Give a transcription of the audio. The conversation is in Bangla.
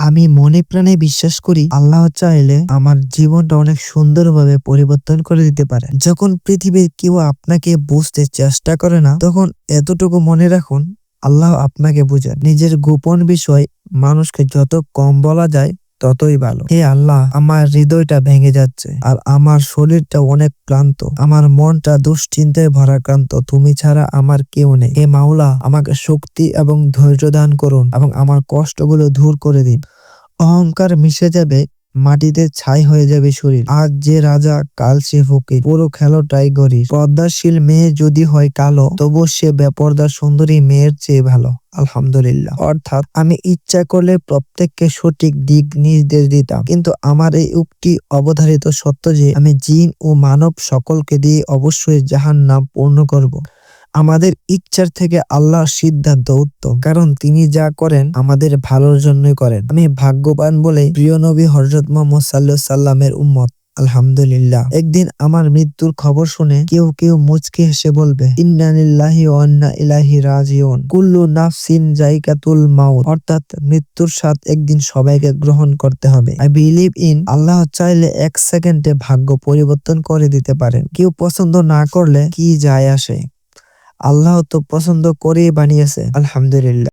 আমি মনে প্রাণে বিশ্বাস করি আল্লাহ চাইলে আমার জীবনটা অনেক সুন্দরভাবে পরিবর্তন করে দিতে পারে। যখন পৃথিবীর কেউ আপনাকে বুঝতে চেষ্টা করে না, তখন এতটুকু মনে রাখুন, আল্লাহ আপনাকে বুঝেন। নিজের গোপন বিষয় মানুষকে যত কম বলা যায় ততই ভালো। হে আল্লাহ, আমার হৃদয়টা ভেঙে যাচ্ছে আর আমার শরীরটা অনেক ক্লান্ত। আমার মনটা দুশ্চিন্তায় ভরাক্রান্ত। তুমি ছাড়া আমার কেউ নেই। হে মাওলা, আমাকে শক্তি এবং ধৈর্য দান করুন এবং আমার কষ্টগুলো দূর করে দিন। অহংকার মিশে যাবে মাটিতে ছাই হয়ে যাবে শরীর। আজ যে রাজা কাল সে ফকির। পুরো খেলোটাই গরিব। পর্দাশীল মেয়ে যদি হয় কালো তবু সে বেপর্দা সুন্দরী মেয়ের চেয়ে ভালো। আলহামদুলিল্লাহ। অর্থাৎ আমি ইচ্ছা করলে প্রত্যেককে সঠিক দিক নির্দেশ দিতাম। কিন্তু আমার এই উক্তি অবধারিত সত্য যে, আমি জিন ও মানব সকলকে দিয়ে অবশ্যই জাহান নাম পূর্ণ করব। আমাদের ইচ্ছার থেকে আল্লাহ সিদ্ধান্ত উত্তম। কারণ তিনি যা করেন আমাদের ভালোর জন্যই করেন। আমি ভাগ্যবান বলে প্রিয় নবী হজরত মোহাম্মদ সাল্লাহ সাল্লামের উম্মত। আলহামদুলিল্লাহ। একদিন আমার মৃত্যুর খবর শুনে কেউ কেউ মুচকি হেসে বলবে ইলাহি কুল্লু নাফসিন জাইকাতুল অর্থাৎ মৃত্যুর স্বাদ একদিন সবাইকে গ্রহণ করতে হবে। আই বিলিভ ইন আল্লাহ চাইলে এক সেকেন্ডে ভাগ্য পরিবর্তন করে দিতে পারেন। কেউ পছন্দ না করলে কি যায় আসে? আল্লাহ তো পছন্দ করে বানিয়েছে। আলহামদুলিল্লাহ।